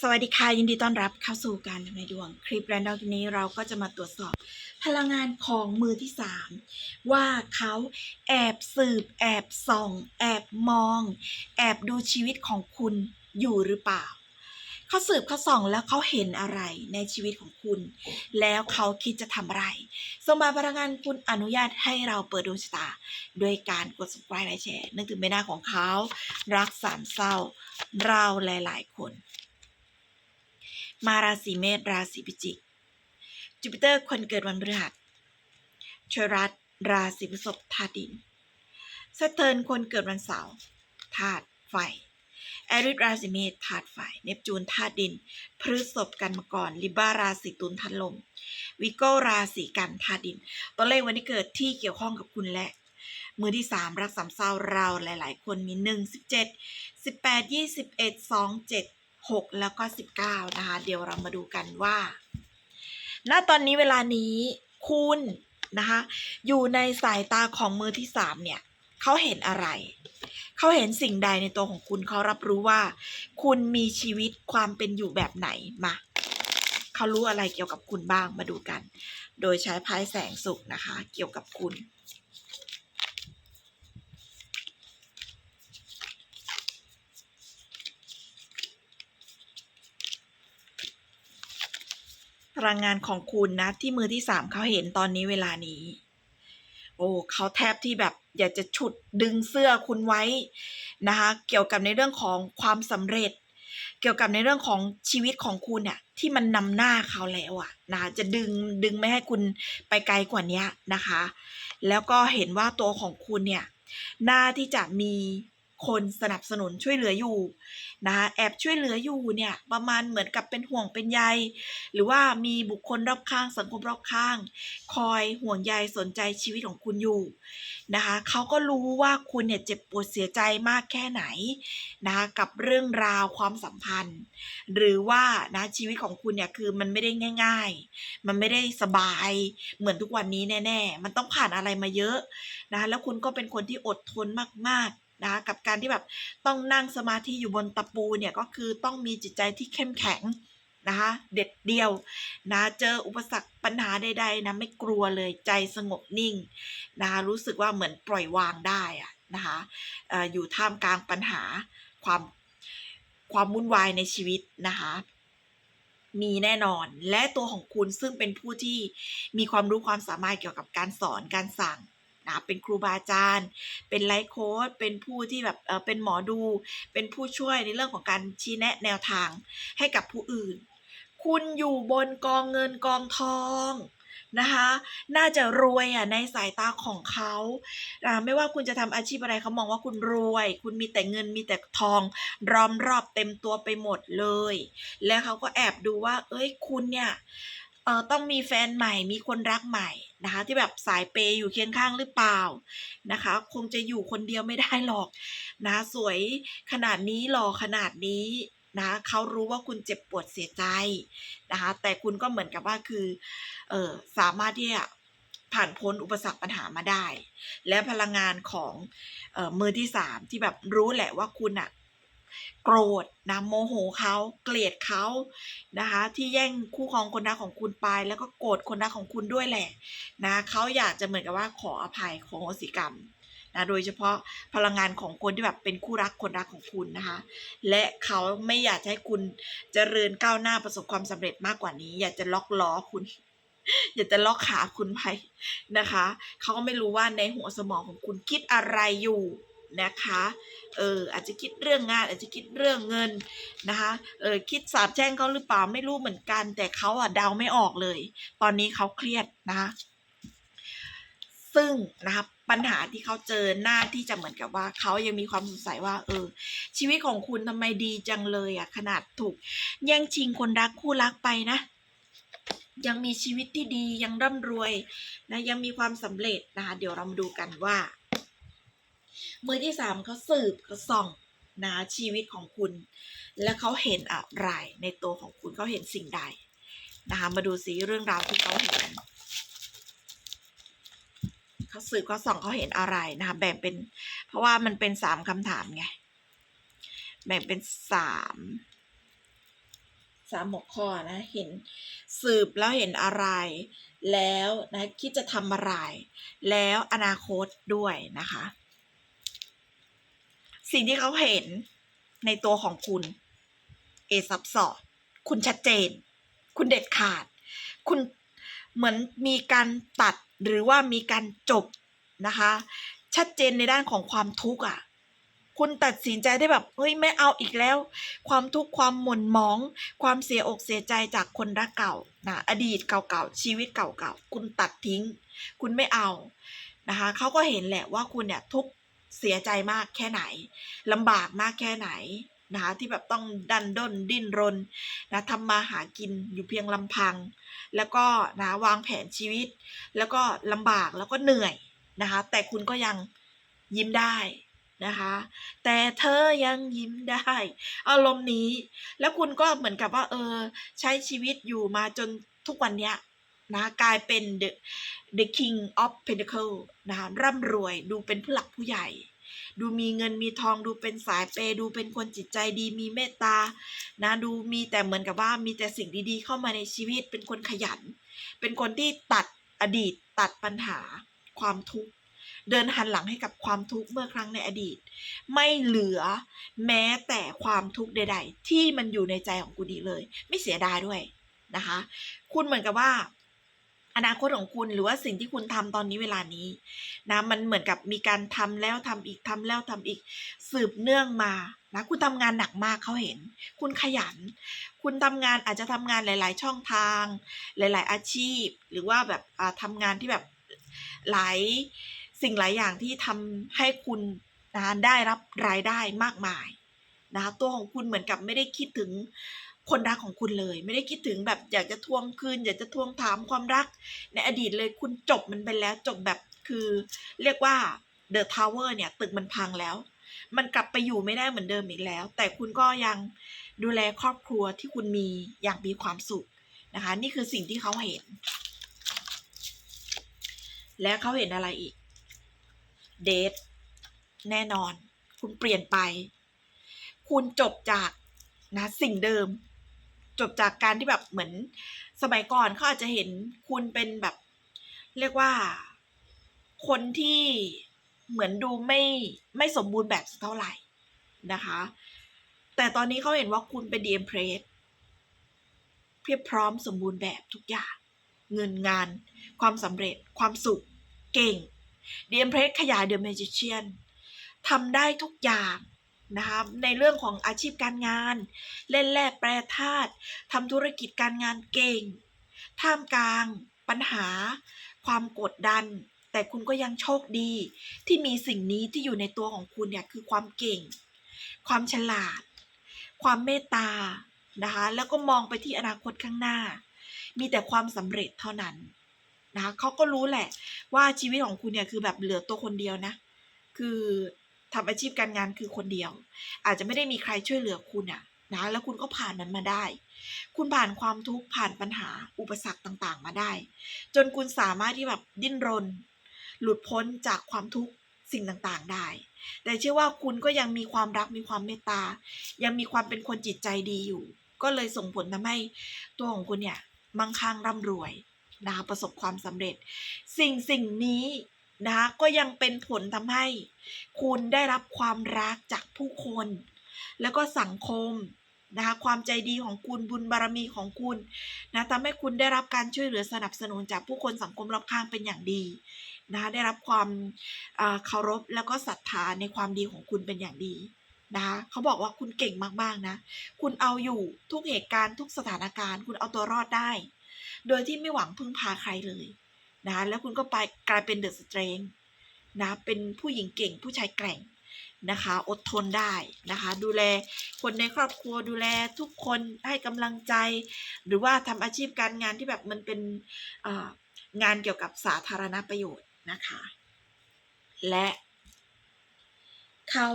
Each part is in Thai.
สวัสดีค่ะ ยินดีต้อนรับเข้าสู่การทำนายดวง คลิปแรนดอมนี้เราก็จะมาตรวจสอบพลังงานของมือที่สามว่าเขาแอบสืบ แอบส่อง แอบมอง แอบดูชีวิตของคุณอยู่หรือเปล่า เขาสืบเขาส่องแล้วเขาเห็นอะไรในชีวิตของคุณ แล้วเขาคิดจะทำอะไรสมบัติพลังงานคุณอนุญาตให้เราเปิดดวงชะตาด้วยการกด subscribe และแชร์นึกถึงใบหน้าของเขา รักสามเศร้าเราหลาย ๆ คน มาราศีเมษราศีพิจิก จูปิเตอร์คนเกิดวันพฤหัสชรัตราศีพฤษภธาตุดินเสเทิร์นคนเกิดวันเสาร์ธาตุไฟแอริสราศีเมษธาตุไฟเนปจูนธาตุดิน พฤษภกันมกรลิบาราศีตุลธาตุลม วิโกราศีกันธาตุดิน ตัวเลขวันที่เกิดที่เกี่ยวข้องกับคุณและ มือที่สามรักสามเศร้าเราหลาย ๆ คนมีหนึ่งสิบเจ็ดสิบแปดยี่สิบเอ็ดสองเจ็ด 6 แล้วก็ 19 นะคะ เดี๋ยวเรามาดูกันว่า ณ ตอนนี้เวลานี้คุณนะคะ อยู่ในสายตาของมือที่ 3 เนี่ยเขาเห็นอะไร เขาเห็นสิ่งใดในตัวของคุณเขารับรู้ว่า คุณมีชีวิตความเป็นอยู่แบบไหนมาเขารู้อะไรเกี่ยวกับคุณบ้างมาดูกัน โดยใช้ไพ่แสงสุขนะคะ เกี่ยวกับคุณ พลังงานของคุณนะ ที่มือที่สามเขาเห็นตอนนี้เวลานี้ โอ้เขาแทบที่แบบอยากจะฉุดดึงเสื้อคุณไว้นะคะ เกี่ยวกับในเรื่องของความสำเร็จ เกี่ยวกับในเรื่องของชีวิตของคุณเนี่ยที่มันนำหน้าเขาแล้วอะนะจะดึงดึงไม่ให้คุณไปไกลกว่านี้นะคะ แล้วก็เห็นว่าตัวของคุณเนี่ยน่าที่จะมี คนสนับสนุนช่วยเหลืออยู่นะคะแอบช่วยเหลืออยู่เนี่ยประมาณเหมือนกับเป็นห่วงเป็นใย หรือว่ามีบุคคลรอบข้างสังคมรอบข้าง คอยห่วงใยสนใจชีวิตของคุณอยู่นะคะเขาก็รู้ว่าคุณเนี่ยเจ็บปวดเสียใจมากแค่ไหนนะคะกับเรื่องราวความสัมพันธ์ หรือว่านะชีวิตของคุณเนี่ยคือมันไม่ได้ง่าย ๆ มันไม่ได้สบายเหมือนทุกวันนี้แน่ ๆ มันต้องผ่านอะไรมาเยอะนะคะแล้วคุณก็เป็นคนที่อดทนมากๆ นะกับการที่แบบต้องนั่งสมาธิอยู่บนตะปูเนี่ยก็คือต้องมีจิตใจที่เข้มแข็งนะคะเด็ดเดียวนะเจออุปสรรคปัญหาใดๆนะไม่กลัวเลยใจสงบนิ่งนะคะรู้สึกว่าเหมือนปล่อยวางได้อะนะคะออยู่ท่ามกลางปัญหาความความวุ่นวายในชีวิตนะคะมีแน่นอนและตัวของคุณซึ่งเป็นผู้ที่มีความรู้ความสามารถเกี่ยวกับการสอนการสั่ง นะเป็นครูบาอาจารย์ เป็นไลฟ์โค้ดเป็นผู้ที่แบบเออเป็นหมอดู เป็นผู้ช่วยในเรื่องของการชี้แนะแนวทางให้กับผู้อื่น คุณอยู่บนกองเงินกองทองนะคะ น่าจะรวยอะในสายตาของเขาไม่ว่าคุณจะทำอาชีพอะไรเขามองว่าคุณรวย คุณมีแต่เงินมีแต่ทองร้อมรอบเต็มตัวไปหมดเลย แล้วเขาก็แอบดูว่า เอ้ยคุณเนี่ย เอ่อต้องมีแฟนใหม่มีคนรักใหม่นะคะ ที่แบบสายเปย์อยู่เคียงข้างหรือเปล่านะคะ คงจะอยู่คนเดียวไม่ได้หรอกนะสวยขนาดนี้หล่อขนาดนี้นะเขารู้ว่าคุณเจ็บปวดเสียใจนะคะแต่คุณก็เหมือนกับว่าคือเออสามารถที่จะผ่านพ้นอุปสรรคปัญหามาได้ และพลังงานของเออมือที่สามที่แบบรู้แหละว่าคุณอะ โกรธนะโมโหเขาเกลียดเขานะคะ ที่แย่งคู่ครองคนรักของคุณไป แล้วก็โกรธคนรักของคุณด้วยแหละนะเขาอยากจะเหมือนกับว่าขออภัยของโหสิกรรมนะโดยเฉพาะพลังงานของคนที่แบบเป็นคู่รักคนรักของคุณนะคะ และเขาไม่อยากจะให้คุณเจริญก้าวหน้าประสบความสำเร็จมากกว่านี้ อยากจะล็อกล้อคุณอยากจะล็อกขาคุณไปนะคะ เขาก็ไม่รู้ว่าในหัวสมองของคุณคิดอะไรอยู่นะคะ เอออาจจะคิดเรื่องงาน อาจจะคิดเรื่องเงินนะคะเออคิดสาบแช่งเขาหรือเปล่าไม่รู้เหมือนกัน แต่เขาอะเดาไม่ออกเลย ตอนนี้เขาเครียดนะคะซึ่งนะครับปัญหาที่เขาเจอหน้าที่จะเหมือนกับว่าเขายังมีความสงสัยว่า เออ ชีวิตของคุณทำไมดีจังเลยอะขนาดถูกแย่งชิงคนรักคู่รักไปนะ ยังมีชีวิตที่ดียังร่ำรวยนะยังมีความสำเร็จนะคะเดี๋ยวเรามาดูกันว่า มือที่สามเขาสืบเขาส่องนะชีวิตของคุณ และเขาเห็นอะไรในตัวของคุณเขาเห็นสิ่งใดนะคะมาดูสิเรื่องราวที่เขาเห็นเขาสืบเขาส่องเขาเห็นอะไรนะคะแบ่งเป็น เพราะว่ามันเป็นสามคำถามไงแบ่งเป็นสามสามหัวข้อนะเห็นสืบแล้วเห็นอะไร แล้วนะคิดจะทำอะไร แล้วอนาคตด้วยนะคะ สิ่งที่เขาเห็นในตัวของคุณ เอซับสอดคุณชัดเจน คุณเด็ดขาด คุณเหมือนมีการตัดหรือว่ามีการจบนะคะ ชัดเจนในด้านของความทุกข์อะ คุณตัดสินใจได้แบบเฮ้ยไม่เอาอีกแล้ว ความทุกข์ความหม่นหมอง ความเสียอกเสียใจจากคนรักเก่านะอดีตเก่าๆชีวิตเก่าๆคุณตัดทิ้ง คุณไม่เอานะคะเขาก็เห็นแหละว่าคุณเนี่ยทุกข์ เสียใจมากแค่ไหนลำบากมากแค่ไหนนะคะที่แบบต้องดันด้นดิ้นรนนะทำมาหากินอยู่เพียงลำพัง แล้วก็นะวางแผนชีวิต แล้วก็ลำบากแล้วก็เหนื่อยนะคะ แต่คุณก็ยังยิ้มได้นะคะ แต่เธอยังยิ้มได้ อารมณ์นี้ แล้วคุณก็เหมือนกับว่า เออ ใช้ชีวิตอยู่มาจนทุกวันเนี้ย นะกลายเป็น the the king of pentacle นะคะร่ำรวยดูเป็นผู้หลักผู้ใหญ่ ดูมีเงินมีทองดูเป็นสายเปย์ดูเป็นคนจิตใจดีมีเมตตานะดูมีแต่เหมือนกับว่ามีแต่สิ่งดีๆ เข้ามาในชีวิต เป็นคนขยัน เป็นคนที่ตัดอดีตตัดปัญหาความทุกข์เดินหันหลังให้กับความทุกข์เมื่อครั้งในอดีต ไม่เหลือแม้แต่ความทุกข์ใด ๆ ที่มันอยู่ในใจของคุณดีเลย ไม่เสียดายด้วยนะคะ คุณเหมือนกับว่า อนาคตของคุณหรือว่าสิ่งที่คุณทำตอนนี้เวลานี้นะมันเหมือนกับมีการทำแล้วทำอีกทำแล้วทำอีกสืบเนื่องมานะคุณทำงานหนักมากเขาเห็น คุณขยัน คุณทำงานอาจจะทำงานหลาย ๆ ช่องทาง หลาย ๆ อาชีพ หรือว่าแบบอ่าทำงานที่แบบหลายสิ่งหลายอย่างที่ทำให้คุณนะได้รับรายได้มากมายนะตัวของคุณเหมือนกับไม่ได้คิดถึง คนรักของคุณเลย ไม่ได้คิดถึงแบบอยากจะทวงคืน อยากจะทวงถามความรัก ในอดีตเลยคุณจบมันไปแล้วจบแบบคือเรียกว่า The Tower เนี่ยตึกมันพังแล้ว มันกลับไปอยู่ไม่ได้เหมือนเดิมอีกแล้ว แต่คุณก็ยังดูแลครอบครัวที่คุณมีอย่างมีความสุขนะคะ นี่คือสิ่งที่เขาเห็น และเขาเห็นอะไรอีก เดทแน่นอน คุณเปลี่ยนไป คุณจบจากนะสิ่งเดิม จบจากการที่แบบเหมือนสมัยก่อนเขาอาจจะเห็นคุณเป็นแบบ เรียกว่า คนที่เหมือนดูไม่ไม่สมบูรณ์แบบสักเท่าไหร่นะคะ แต่ตอนนี้เขาเห็นว่าคุณเป็นดีเอ็มเพรสเพียบพร้อมสมบูรณ์แบบทุกอย่าง เงินงาน ความสำเร็จ ความสุข เก่งดีเอ็มเพรสขยายเดอะเมจิเชียนทำได้ทุกอย่าง นะคะในเรื่องของอาชีพการงาน เล่นแร่แปรธาตุทำธุรกิจการงานเก่ง ท่ามกลาง ปัญหา ความกดดัน แต่คุณก็ยังโชคดี ที่มีสิ่งนี้ที่อยู่ในตัวของคุณเนี่ยคือความเก่ง ความฉลาด ความเมตตานะคะแล้วก็มองไปที่อนาคตข้างหน้า มีแต่ความสำเร็จเท่านั้นนะคะเขาก็รู้แหละว่าชีวิตของคุณเนี่ยคือแบบเหลือตัวคนเดียวนะ คือ ทำอาชีพการงานคือคนเดียว อาจจะไม่ได้มีใครช่วยเหลือคุณอะนะแล้วคุณก็ผ่านมันมาได้ คุณผ่านความทุกข์ผ่านปัญหาอุปสรรคต่างๆ มาได้ จนคุณสามารถที่แบบดิ้นรน หลุดพ้นจากความทุกข์สิ่งต่างๆได้ แต่เชื่อว่าคุณก็ยังมีความรักมีความเมตตา ยังมีความเป็นคนจิตใจดีอยู่ ก็เลยส่งผลทำให้ตัวของคุณเนี่ยมั่งคั่งร่ำรวยนะประสบความสำเร็จ สิ่งสิ่งนี้ นะคะก็ยังเป็นผลทำให้ คุณได้รับความรักจากผู้คน แล้วก็สังคมนะคะความใจดีของคุณบุญบารมีของคุณนะทำให้คุณได้รับการช่วยเหลือสนับสนุนจากผู้คนสังคมรอบข้างเป็นอย่างดีนะคะได้รับความเคารพแล้วก็ศรัทธาในความดีของคุณเป็นอย่างดีนะคะเขาบอกว่าคุณเก่งมากๆนะ คุณเอาอยู่ทุกเหตุการณ์ทุกสถานการณ์ คุณเอาตัวรอดได้ โดยที่ไม่หวังพึ่งพาใครเลย นะแล้วคุณก็ไปกลายเป็นเดอะสเตรนนะเป็นผู้หญิงเก่งผู้ชายแกร่งนะคะ อดทนได้นะคะ ดูแลคนในครอบครัวดูแลทุกคนให้กำลังใจ หรือว่าทำอาชีพการงานที่แบบมันเป็นงานเกี่ยวกับสาธารณประโยชน์นะคะ และเขา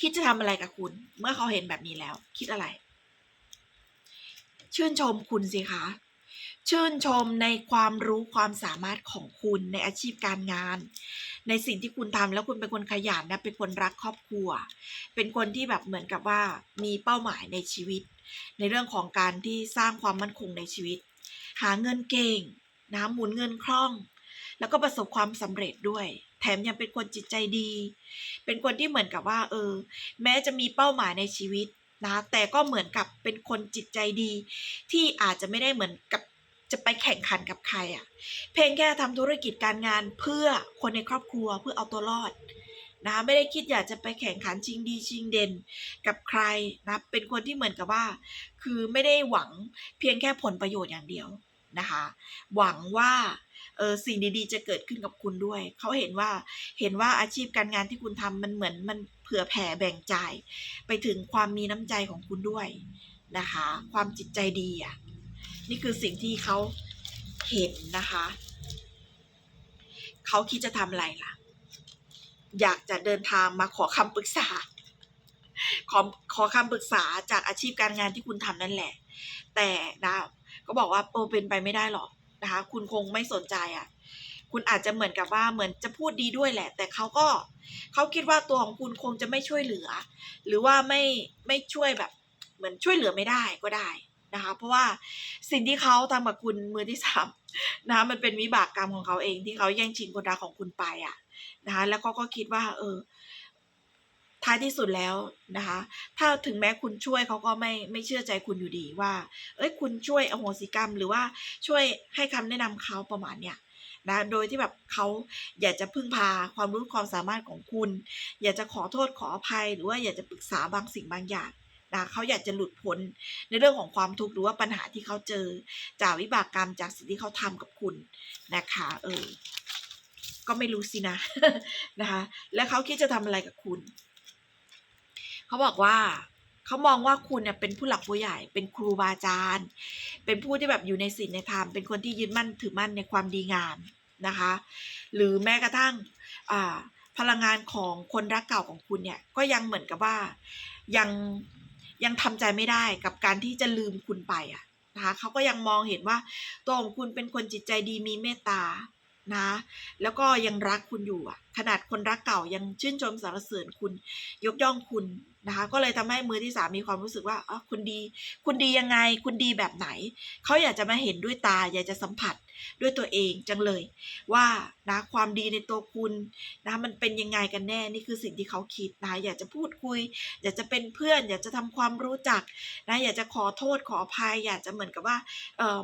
คิดจะทำอะไรกับคุณ เมื่อเขาเห็นแบบนี้แล้ว คิดอะไร ชื่นชมคุณสิคะ ชื่นชมในความรู้ความสามารถของคุณในอาชีพการงาน ในสิ่งที่คุณทำแล้วคุณเป็นคนขยันนะเป็นคนรักครอบครัว เป็นคนที่แบบเหมือนกับว่ามีเป้าหมายในชีวิต ในเรื่องของการที่สร้างความมั่นคงในชีวิต หาเงินเก่งนะหมุนเงินคล่อง แล้วก็ประสบความสำเร็จด้วย แถมยังเป็นคนจิตใจดี เป็นคนที่เหมือนกับว่า เออ แม้จะมีเป้าหมายในชีวิตนะแต่ก็เหมือนกับเป็นคนจิตใจดี ที่อาจจะไม่ได้เหมือนกับ จะไปแข่งขันกับใครอะ่ะ เพียงแค่ทำธุรกิจการงานเพื่อคนในครอบครัวเพื่อเอาตัวรอดนะไม่ได้คิดอยากจะไปแข่งขันชิงดีชิงเด่นกับใครนะเป็นคนที่เหมือนกับว่า คือไม่ได้หวังเพียงแค่ผลประโยชน์อย่างเดียวนะคะ หวังว่าเออสิ่งดีๆ จะเกิดขึ้นกับคุณด้วย เขาเห็นว่าเห็นว่าอาชีพการงานที่คุณทำมันเหมือนมันเผื่อแผ่แบ่งจ่าย ไปถึงความมีน้ำใจของคุณด้วยนะคะ ความจิตใจดีอะ นี่คือสิ่งที่เขาเห็นนะคะ เขาคิดจะทำอะไรล่ะ อยากจะเดินทางมาขอคำปรึกษา ขอขอคำปรึกษาจากอาชีพการงานที่คุณทำนั่นแหละ แต่นะก็บอกว่าโอเป็นไปไม่ได้หรอกนะคะ คุณคงไม่สนใจอะคุณอาจจะเหมือนกับว่าเหมือนจะพูดดีด้วยแหละ แต่เขาก็เขาคิดว่าตัวของคุณคงจะไม่ช่วยเหลือ หรือว่าไม่ไม่ช่วยแบบ เหมือนช่วยเหลือไม่ได้ก็ได้ นะคะ เพราะว่าสิ่งที่เขาทำกับคุณมือที่สามนะคะมันเป็นวิบากกรรมของเขาเองที่เขาแย่งชิงคนรักของคุณไปอะนะคะแล้วเขาก็คิดว่า เออ ท้ายที่สุดแล้วนะคะ ถ้าถึงแม้คุณช่วยเขาก็ไม่ไม่เชื่อใจคุณอยู่ดีว่า เอ้ยคุณช่วยอโหสิกรรม หรือว่าช่วยให้คำแนะนำเขาประมาณเนี้ยนะโดยที่แบบเขาอยากจะพึ่งพาความรู้ความสามารถของคุณ อยากจะขอโทษขออภัย หรือว่าอยากจะปรึกษาบางสิ่งบางอย่าง นะเขาอยากจะหลุดพ้นในเรื่องของความทุกข์หรือว่าปัญหาที่เขาเจอ จากวิบากกรรมจากสิ่งที่เขาทำกับคุณนะคะเออก็ไม่รู้สินะนะคะ แล้วเขาคิดจะทำอะไรกับคุณ เขาบอกว่าเขามองว่าคุณเนี่ยเป็นผู้หลักผู้ใหญ่ เป็นครูบาอาจารย์ เป็นผู้ที่แบบอยู่ในศีลในธรรม เป็นคนที่ยึดมั่นถือมั่นในความดีงามนะคะ หรือแม้กระทั่งอ่าพลังงานของคนรักเก่าของคุณเนี่ย ก็ยังเหมือนกับว่ายัง ยังทำใจไม่ได้กับการที่จะลืมคุณไปอะนะคะเขาก็ยังมองเห็นว่าตัวของคุณเป็นคนจิตใจดีมีเมตตา นะแล้วก็ยังรักคุณอยู่อะ ขนาดคนรักเก่ายังชื่นชมสรรเสริญคุณยกย่องคุณนะคะ ก็เลยทำให้มือที่สามมีความรู้สึกว่าอ๋อคุณดี คุณดียังไง คุณดีแบบไหน เขาอยากจะมาเห็นด้วยตา อยากจะสัมผัสด้วยตัวเองจังเลย ว่านะความดีในตัวคุณนะมันเป็นยังไงกันแน่นี่คือสิ่งที่เขาคิดนะอยากจะพูดคุย อยากจะเป็นเพื่อน อยากจะทำความรู้จักนะอยากจะขอโทษขออภัย อยากจะเหมือนกับว่าเออ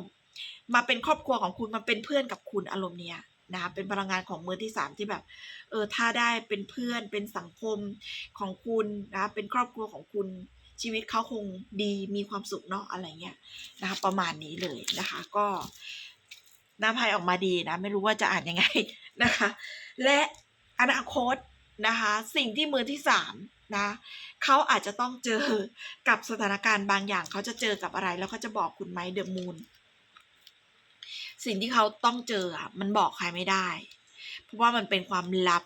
มาเป็นครอบครัวของคุณมาเป็นเพื่อนกับคุณอารมณ์เนี้ยนะคะเป็นพลังงานของมือที่สามที่แบบเออถ้าได้เป็นเพื่อนเป็นสังคมของคุณนะเป็นครอบครัวของคุณชีวิตเขาคงดีมีความสุขเนาะอะไรเงี้ยนะคะประมาณนี้เลยนะคะ ก็น้าไพ่ออกมาดีนะ ไม่รู้ว่าจะอ่านยังไงนะคะ และอนาคตนะคะ สิ่งที่มือที่สามนะเขาอาจจะต้องเจอกับสถานการณ์บางอย่างเขาจะเจอกับอะไร แล้วเขาจะบอกคุณไหมเดอะมูน สิ่งที่เขาต้องเจออะมันบอกใครไม่ได้ เพราะว่ามันเป็นความลับ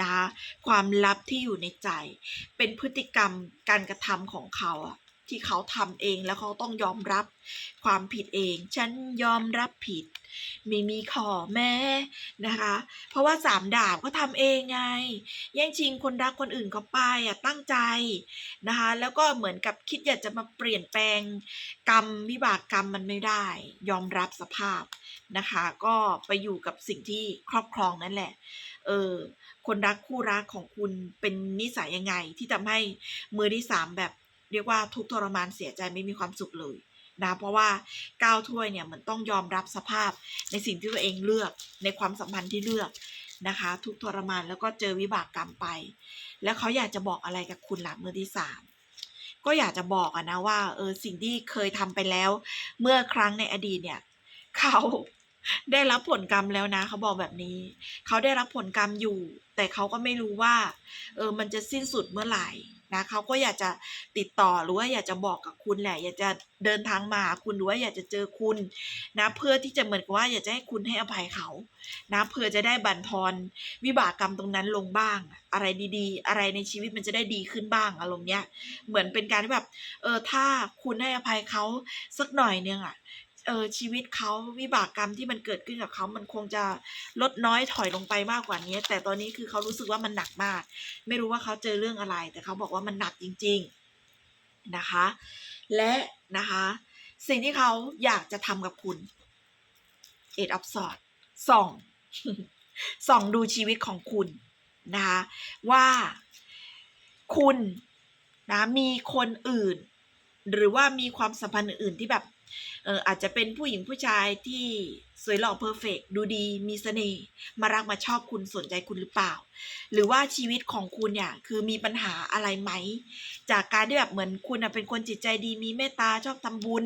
นะคะความลับที่อยู่ในใจ เป็นพฤติกรรมการกระทำของเขาอะ ที่เขาทำเองแล้วเขาต้องยอมรับความผิดเอง ฉันยอมรับผิด ไม่มีขอแม่นะคะ เพราะว่าสามดาบก็ทำเองไง แย่งชิงคนรักคนอื่นเขาไปอะตั้งใจนะคะ แล้วก็เหมือนกับคิดอยากจะมาเปลี่ยนแปลงกรรมวิบากกรรมมันไม่ได้ ยอมรับสภาพนะคะ ก็ไปอยู่กับสิ่งที่ครอบครองนั่นแหละ เออคนรักคู่รักของคุณเป็นนิสัยยังไง ที่ทำให้มือที่สามแบบ เรียกว่าทุกทรมานเสียใจไม่มีความสุขเลยนะเพราะว่าก้าวถ้วยเนี่ยมันต้องยอมรับสภาพในสิ่งที่ตัวเองเลือกในความสัมพันธ์ที่เลือกนะคะ ทุกทรมานแล้วก็เจอวิบากกรรมไป แล้วเขาอยากจะบอกอะไรกับคุณหลังมือที่สามก็อยากจะบอกอะนะว่าเออสิ่งที่เคยทำไปแล้ว เมื่อครั้งในอดีตเนี่ย เขาได้รับผลกรรมแล้วนะ เขาบอกแบบนี้ เขาได้รับผลกรรมอยู่ แต่เขาก็ไม่รู้ว่า เออมันจะสิ้นสุดเมื่อไหร่ นะเขาก็อยากจะติดต่อหรือว่าอยากจะบอกกับคุณแหละ อยากจะเดินทางมาหาคุณหรือว่าอยากจะเจอคุณนะเพื่อที่จะเหมือนกับว่าอยากจะให้คุณให้อภัยเขานะเพื่อจะได้บั่นทอนวิบากกรรมตรงนั้นลงบ้าง อะไรดีๆ อะไรในชีวิตมันจะได้ดีขึ้นบ้างอารมณ์เนี้ยเหมือนเป็นการที่แบบเออถ้าคุณให้อภัยเขาสักหน่อยนึงอะ เออชีวิตเขาวิบากกรรมที่มันเกิดขึ้นกับเขา มันคงจะลดน้อยถอยลงไปมากกว่านี้ แต่ตอนนี้คือเขารู้สึกว่ามันหนักมาก ไม่รู้ว่าเขาเจอเรื่องอะไร แต่เขาบอกว่ามันหนักจริง ๆนะคะ และนะคะ สิ่งที่เขาอยากจะทำกับคุณเอ็ดอัพสอดส่องส่องดูชีวิตของคุณนะคะว่าคุณนะมีคนอื่น หรือว่ามีความสัมพันธ์อื่นที่แบบ เอออาจจะเป็นผู้หญิงผู้ชายที่สวยหล่อเพอร์เฟกดูดีมีเสน่ห์มารักมาชอบคุณสนใจคุณหรือเปล่า หรือว่าชีวิตของคุณเนี่ยคือมีปัญหาอะไรไหม จากการที่แบบเหมือนคุณเป็นคนจิตใจดีมีเมตตาชอบทำบุญ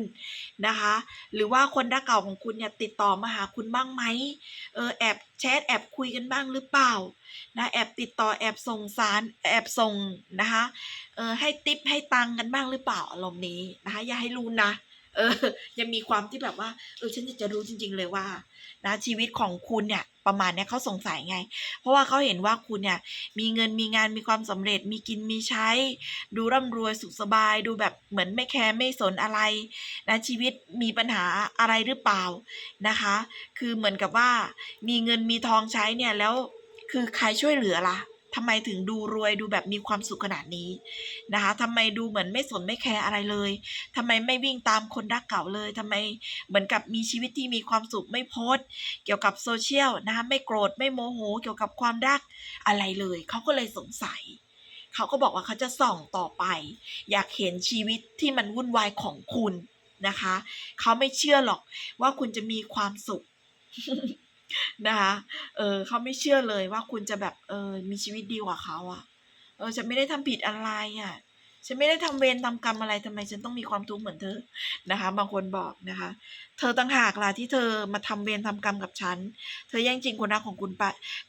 นะคะ หรือว่าคนรักเก่าของคุณเนี่ยติดต่อมาหาคุณบ้างไหมเออแอบแชทแอบคุยกันบ้างหรือเปล่านะแอบติดต่อแอบส่งสารแอบส่งนะคะเออให้ติปให้ตังค์กันบ้างหรือเปล่าอารมณ์นี้นะคะอย่าให้รู้นะ เออ ยังมีความที่แบบว่า เออ ฉันอยากจะรู้จริง ๆ เลยว่า นะชีวิตของคุณเนี่ย ประมาณเนี้ยเขาสงสัยไง เพราะว่าเขาเห็นว่าคุณเนี่ย มีเงินมีงานมีความสำเร็จ มีกินมีใช้ ดูร่ำรวยสุขสบาย ดูแบบเหมือนไม่แคร์ไม่สนอะไร นะชีวิตมีปัญหาอะไรหรือเปล่านะคะ คือเหมือนกับว่า มีเงินมีทองใช้เนี่ยแล้ว คือใครช่วยเหลือล่ะ ทำไมถึงดูรวยดูแบบมีความสุขขนาดนี้นะคะทำไมดูเหมือนไม่สนไม่แคร์อะไรเลยทำไมไม่วิ่งตามคนรักเก่าเลยทำไมเหมือนกับมีชีวิตที่มีความสุขไม่โพสต์ เกี่ยวกับโซเชียลนะคะไม่โกรธไม่โมโห เกี่ยวกับความรักอะไรเลย เขาก็เลยสงสัยเขาก็บอกว่าเขาจะส่องต่อไป อยากเห็นชีวิตที่มันวุ่นวายของคุณนะคะ เขาไม่เชื่อหรอกว่าคุณจะมีความสุข นะคะ เออเขาไม่เชื่อเลยว่าคุณจะแบบเออมีชีวิตดีกว่าเขาอะเออฉันไม่ได้ทำผิดอะไรอะ่ะ ฉันไม่ได้ทำเวรทำกรรมอะไรทำไม ฉันต้องมีความทุกข์เหมือนเธอ นะคะ บางคนบอกนะคะ เธอตั้งหากล่ะที่เธอมาทำเวรทำกรรมกับฉัน เธอแย่งจริงคนรักของคุณไป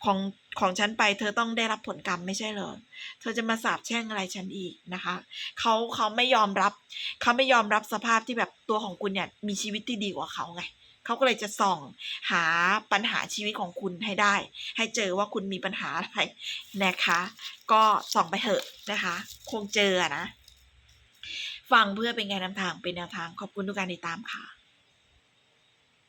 ของของฉันไป เธอต้องได้รับผลกรรมไม่ใช่เหรอ เธอจะมาสาบแช่งอะไรฉันอีกนะคะ เขาเขาไม่ยอมรับ เขาไม่ยอมรับสภาพที่แบบตัวของคุณเนี่ยมีชีวิตที่ดีกว่าเขาไง เขาก็เลยจะส่องหาปัญหาชีวิตของคุณให้ได้ ให้เจอว่าคุณมีปัญหาอะไรนะคะ ก็ส่องไปเถอะนะคะ คงเจอนะ ฟังเพื่อเป็นไงนำทางเป็นแนวทางขอบคุณทุกการติดตามค่ะ